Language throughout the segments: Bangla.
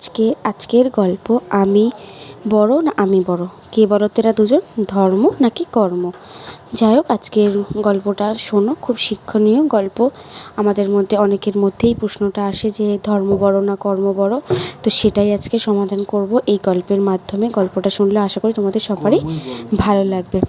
আজকে আজকের গল্প আমি বড় না আমি বড়? কে বড় তেরা দুজন? ধর্ম নাকি কর্ম? যাই হোক আজকের গল্পটা শোনো খুব শিক্ষণীয় গল্প। আমাদের মধ্যে অনেকের মধ্যেই প্রশ্নটা আসে যে ধর্ম বড় না কর্ম বড়? তো সেটাই আজকে সমাধান করব এই গল্পের মাধ্যমে। গল্পটা শুনলে আশা করি তোমাদের সবারই ভালো লাগবে।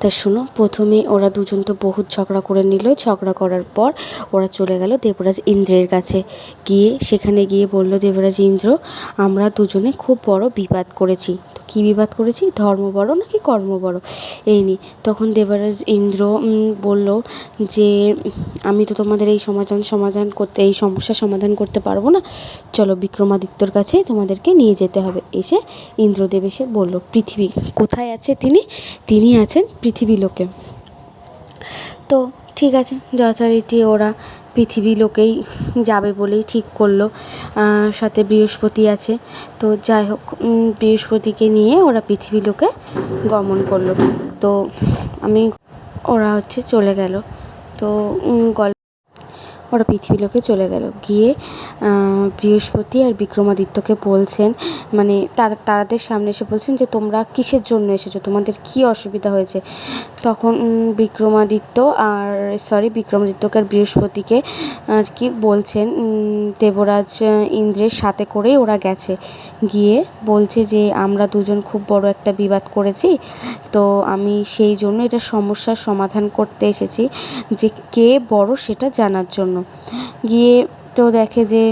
তা শোনো, প্রথমে ওরা দুজন তো বহুত ঝগড়া করে নিল। ঝগড়া করার পর ওরা চলে গেল দেবরাজ ইন্দ্রের কাছে। গিয়ে সেখানে গিয়ে বলল, দেবরাজ ইন্দ্র, আমরা দুজনে খুব বড় বিবাদ করেছি। তো কী বিবাদ করেছি? ধর্ম বড় নাকি কর্ম বড়? এই নিয়ে তখন দেবরাজ ইন্দ্র বলল যে, আমি তো তোমাদের এই সমাধান সমাধান করতে, এই সমস্যার সমাধান করতে পারব না। চলো বিক্রমাদিত্যর কাছে তোমাদেরকে নিয়ে যেতে হবে। এসে ইন্দ্রদেব এসে বলল, পৃথিবী, কোথায় আছে তিনি? তিনি আছেন পৃথিবী লোকে। তো ঠিক আছে, যথারীতি ওরা পৃথিবী লোকেই যাবে বলেই ঠিক করল। সাথে বৃহস্পতি আছে। তো যাই হোক বৃহস্পতিকে নিয়ে ওরা পৃথিবী লোকে গমন করল। তো আমি, ওরা হচ্ছে চলে গেল। তো গল্প ওরা পৃথিবীলোকে চলে গেল। গিয়ে বৃহস্পতি আর বিক্রমাদিত্যকে বলছেন মানে তাদের সামনে এসে বলছেন যে, তোমরা কিসের জন্য এসেছ? তোমাদের কী অসুবিধা হয়েছে? তখন বিক্রমাদিত্য আর সরি বিক্রমাদিত্যকে আর বৃহস্পতিকে আর কি বলছেন দেবরাজ ইন্দ্রের সাথে করেই ওরা গেছে। গিয়ে বলছে যে, আমরা দুজন খুব বড় একটা বিবাদ করেছি, তো আমি সেই জন্য এটা সমস্যার সমাধান করতে এসেছি, যে কে বড় সেটা জানার জন্য। গিয়ে তো দেখে যে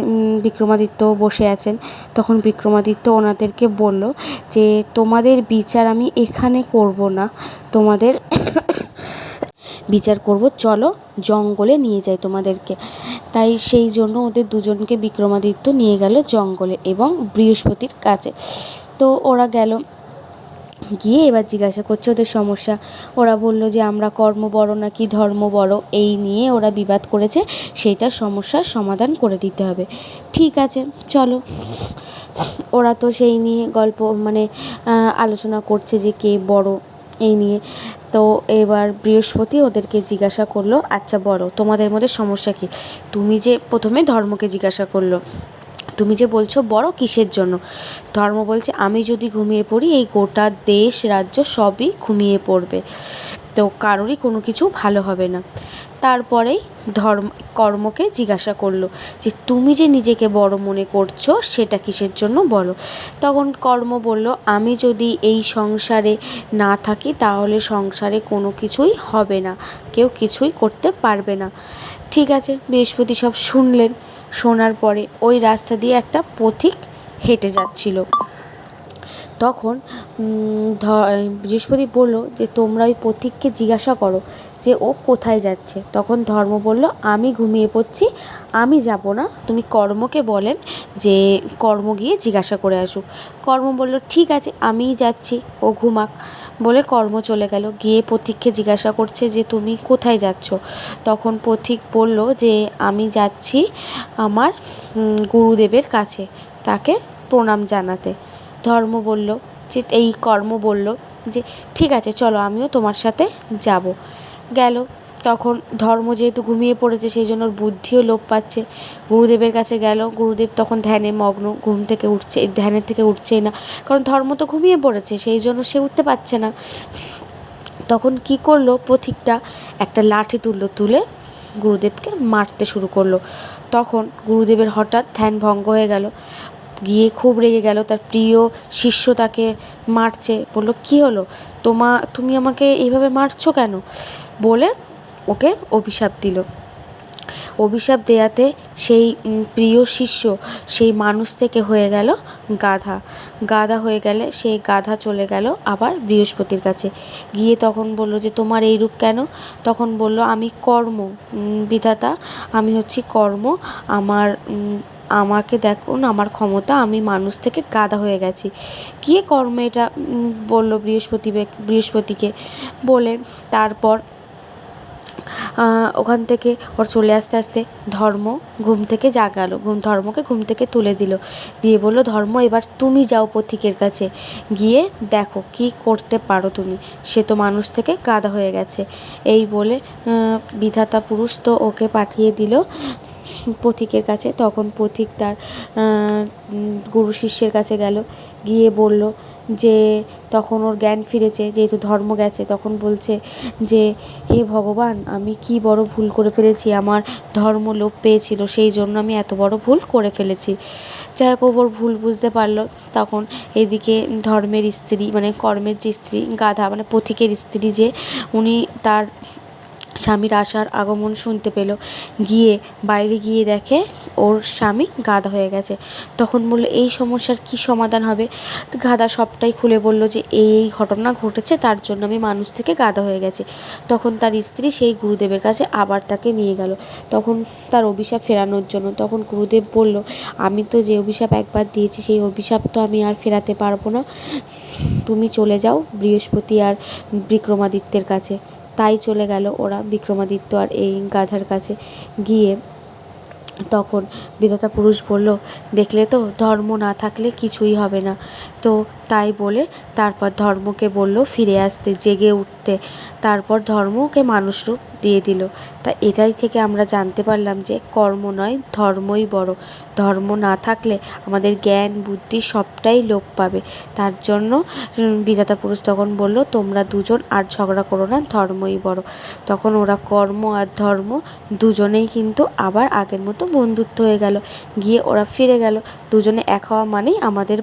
বিক্রমাদিত্য বসে আছেন। তখন বিক্রমাদিত্য ওনাদেরকে বলল যে, তোমাদের বিচার আমি এখানে করব না। তোমাদের বিচার করব। চলো জঙ্গলে নিয়ে যাই তোমাদেরকে। তাই সেই জন্য ওদের দুজনকে বিক্রমাদিত্য নিয়ে গেল জঙ্গলে এবং বৃহস্পতির কাছে। তো ওরা গেল। গিয়ে এবার জিজ্ঞাসা করছে, ওদের সমস্যা? ওরা বলল যে, আমরা কর্ম বড় নাকি ধর্ম বড়? এই নিয়ে ওরা বিবাদ করেছে। সেইটার সমস্যার সমাধান করে দিতে হবে। ঠিক আছে, চলো। ওরা তো সেই নিয়ে গল্প মানে আলোচনা করছে যে কে বড় এই নিয়ে। তো এবার বৃহস্পতি ওদেরকে জিজ্ঞাসা করল আচ্ছা বলো তোমাদের মধ্যে সমস্যা কী? তুমি যে প্রথমে ধর্মকে জিজ্ঞাসা করল তুমি যে বলছো বড় কিসের জন্য? ধর্ম বলছে, আমি যদি ঘুমিয়ে পড়ি, এই গোটা দেশ, রাজ্য সবই ঘুমিয়ে পড়বে। তো কারোরই কোনো কিছু ভালো হবে না। তারপরেই ধর্ম, কর্মকে জিজ্ঞাসা করল যে, তুমি যে নিজেকে বড় মনে করছ, সেটা কিসের জন্য বলো? তখন কর্ম বলল, আমি যদি এই সংসারে না থাকি, তাহলে সংসারে কোনো কিছুই হবে না। কেউ কিছুই করতে পারবে না। ঠিক আছে, বৃহস্পতি সব শুনলেন। শোনার পরে ওই রাস্তা দিয়ে একটা পথিক হেঁটে যাচ্ছিল। তখন বৃহস্পতি বলল যে, তোমরা ওই পথিককে জিজ্ঞাসা করো যে, ও কোথায় যাচ্ছে? তখন ধর্ম বলল, আমি ঘুমিয়ে পড়ছি, আমি যাব না। তুমি কর্মকে বলেন যে, কর্ম গিয়ে জিজ্ঞাসা করে আসুক। কর্ম বলল, ঠিক আছে, আমিই যাচ্ছি, ও ঘুমাক। বলে কর্ম চলে গেল। গিয়ে পথিককে জিজ্ঞাসা করছে যে, তুমি কোথায় যাচ্ছ? তখন পথিক বলল যে, আমি যাচ্ছি আমার গুরুদেবের কাছে, তাকে প্রণাম জানাতে। ধর্ম বলল, যে এই কর্ম বলল যে, ঠিক আছে, চলো, আমিও তোমার সাথে যাব। গেল। তখন ধর্ম যেহেতু ঘুমিয়ে পড়েছে, সেই জন্য বুদ্ধিও লোপ পাচ্ছে। গুরুদেবের কাছে গেল। গুরুদেব তখন ধ্যানে মগ্ন, ঘুম থেকে উঠছে, ধ্যানের থেকে উঠছেই না। কারণ ধর্ম তো ঘুমিয়ে পড়েছে, সেই জন্য সে উঠতে পারছে না। তখন কি করল? পথিকটা একটা লাঠি তুললো, তুলে গুরুদেবকে মারতে শুরু করল। তখন গুরুদেবের হঠাৎ ধ্যান ভঙ্গ হয়ে গেল। গিয়ে খুব রেগে গেল, তার প্রিয় শিষ্য তাকে মারছে, বলল, কী হলো? তোমা, তুমি আমাকে এইভাবে মারছো কেন? বলে ওকে অভিশাপ দিল। অভিশাপ দেয়াতে সেই প্রিয় শিষ্য, সেই মানুষ থেকে হয়ে গেল গাধা। গাধা হয়ে গেলে সেই গাধা চলে গেল আবার বৃহস্পতির কাছে। গিয়ে তখন বলল যে, তোমার এই রূপ কেন? তখন বলল, আমি কর্ম বিধাতা, আমি হচ্ছি কর্ম, আমার আমাকে দেখুন, আমার ক্ষমতা, আমি মানুষ থেকে গাধা হয়ে গেছি। গিয়ে কর্ম এটা? বলল বৃহস্পতি বৃহস্পতিকে। বলে, তারপর ওখান থেকে ওর চলে আসতে আসতে ধর্ম ঘুম থেকে জাগালো। ঘুম ধর্মকে ঘুম থেকে তুলে দিল। দিয়ে বলল, ধর্ম, এবার তুমি যাও পথিকের কাছে। গিয়ে দেখো কি করতে পারো তুমি। সে তো মানুষ থেকে গাদা হয়ে গেছে। এই বলে বিধাতা পুরুষ তো ওকে পাঠিয়ে দিল। পথিকের কাছে। তখন পথিক তার গুরু শিষ্যের কাছে গেল, গিয়ে বলল যে, তখন ওর জ্ঞান ফিরেছে, যেহেতু ধর্ম গেছে, তখন বলছে যে, হে ভগবান, আমি কি বড় ভুল করে ফেলেছি? আমার ধর্ম লোপ পেয়েছিল, সেই জন্য আমি এত বড় ভুল করে ফেলেছি। যাই হোক ওর ভুল বুঝতে পারল। তখন এদিকে ধর্মের স্ত্রী মানে কর্মের যে স্ত্রী, গাধা মানে পথিকের স্ত্রী যে, উনি তার স্বামীর আসার আগমন শুনতে পেল। গিয়ে বাইরে গিয়ে দেখে ওর স্বামী গাধা হয়ে গেছে। তখন বলল, এই সমস্যার কি সমাধান হবে? গাধা সবটাই খুলে বলল যে, এই এই ঘটনা ঘটেছে, তার জন্য আমি মানুষ থেকে গাধা হয়ে গেছি। তখন তার স্ত্রী সেই গুরুদেবের কাছে আবার তাকে নিয়ে গেল। তখন তার অভিশাপ ফেরানোর জন্য তখন গুরুদেব বলল, আমি তো যে অভিশাপ একবার দিয়েছি, সেই অভিশাপ তো আমি আর ফেরাতে পারব না। তুমি চলে যাও বৃহস্পতি আর বিক্রমাদিত্যের কাছে। তাই চলে গেল ওরা বিক্রমাদিত্য আর এই গাধার কাছে গিয়ে। তখন বিধাতা পুরুষ বলল, দেখলে তো ধর্ম না থাকলে কিছুই হবে না। তো তাই বলে তারপর ধর্মকে বলল, ফিরে আসতে, জেগে উঠতে। তারপর ধর্মকে মানুষ রূপ দিয়ে দিল। তা এটাই থেকে আমরা জানতে পারলাম যে কর্ম নয়, ধর্মই বড়। ধর্ম না থাকলে আমাদের জ্ঞান, বুদ্ধি সবটাই লোপ পাবে। তার জন্য বিধাতা পুরুষ তখন বলল, তোমরা দুজন আর ঝগড়া করো না, ধর্মই বড়। তখন ওরা কর্ম আর ধর্ম দুজনেই কিন্তু আবার আগের মতো বন্ধুত্ব হয়ে গেল। গিয়ে ওরা ফিরে গেল। দুজনে এক হওয়া মানেই আমাদের